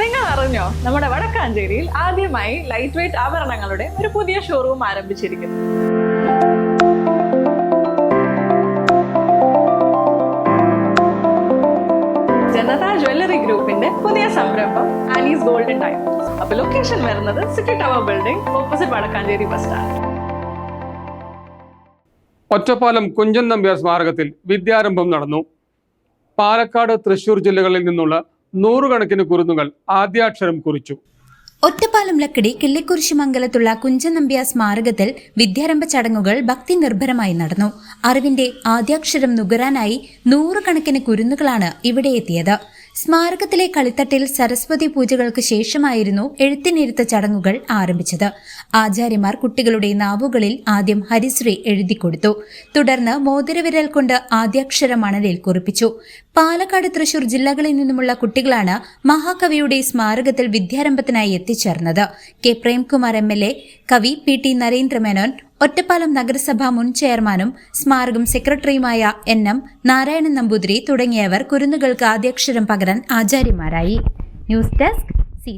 നിങ്ങൾ അറിഞ്ഞോ നമ്മുടെ വടക്കാഞ്ചേരിയിൽ ആദ്യമായി ലൈറ്റ് വെയിറ്റ് ആഭരണങ്ങളുടെ ഒരു പുതിയ ഷോറൂം ആരംഭിച്ചിരിക്കുന്നു. ജനതാ ജ്വല്ലറി ഗ്രൂപ്പിന്റെ പുതിയ സംരംഭം ആലീസ് ഗോൾഡൻ ടൈം അപ്പൊ ലൊക്കേഷൻ വരുന്നത് city tower building opposite Vadakkanchery bus stand Ottapalam Kunchan Nambiar സ്മാരകത്തിൽ വിദ്യാരംഭം നടന്നു. പാലക്കാട് തൃശൂർ ജില്ലകളിൽ നിന്നുള്ള നൂറുകണക്കിന് കുരുന്നുകൾ ആദ്യാക്ഷരം കുറിച്ചു. ഒറ്റപ്പാലം ലക്കടി കിള്ളിക്കുരിശി മംഗലത്തുള്ള കുഞ്ചനമ്പ്യ സ്മാരകത്തിൽ വിദ്യാരംഭ ചടങ്ങുകൾ ഭക്തി നിർഭരമായി നടന്നു. അറിവിന്റെ ആദ്യാക്ഷരം നുകരാനായി നൂറുകണക്കിന് കുരുന്നുകളാണ് ഇവിടെ എത്തിയത്. സ്മാരകത്തിലെ കളിത്തട്ടിൽ സരസ്വതി പൂജകൾക്ക് ശേഷമായിരുന്നു എഴുത്തിനിരുത്ത ചടങ്ങുകൾ ആരംഭിച്ചത്. ആചാര്യമാർ കുട്ടികളുടെ നാവുകളിൽ ആദ്യം ഹരിശ്രീ എഴുതിക്കൊടുത്തു. തുടർന്ന് മോതിരവിരൽ കൊണ്ട് ആദ്യാക്ഷര മണലിൽ കുറിപ്പിച്ചു. പാലക്കാട് തൃശൂർ ജില്ലകളിൽ നിന്നുമുള്ള കുട്ടികളാണ് മഹാകവിയുടെ സ്മാരകത്തിൽ വിദ്യാരംഭത്തിനായി എത്തിച്ചേർന്നത്. K Premkumar M L A കവി പി ടി നരേന്ദ്രമേനോൻ ഒറ്റപ്പാലം നഗരസഭാ മുൻ ചെയർമാനും സ്മാരകം സെക്രട്ടറിയുമായ എൻ എം നാരായണൻ നമ്പൂതിരി തുടങ്ങിയവർ കുരുന്നുകൾക്ക് ആദ്യാക്ഷരം പകരാൻ ആചാര്യമാരായി ന്യൂസ് ഡെസ്ക് സി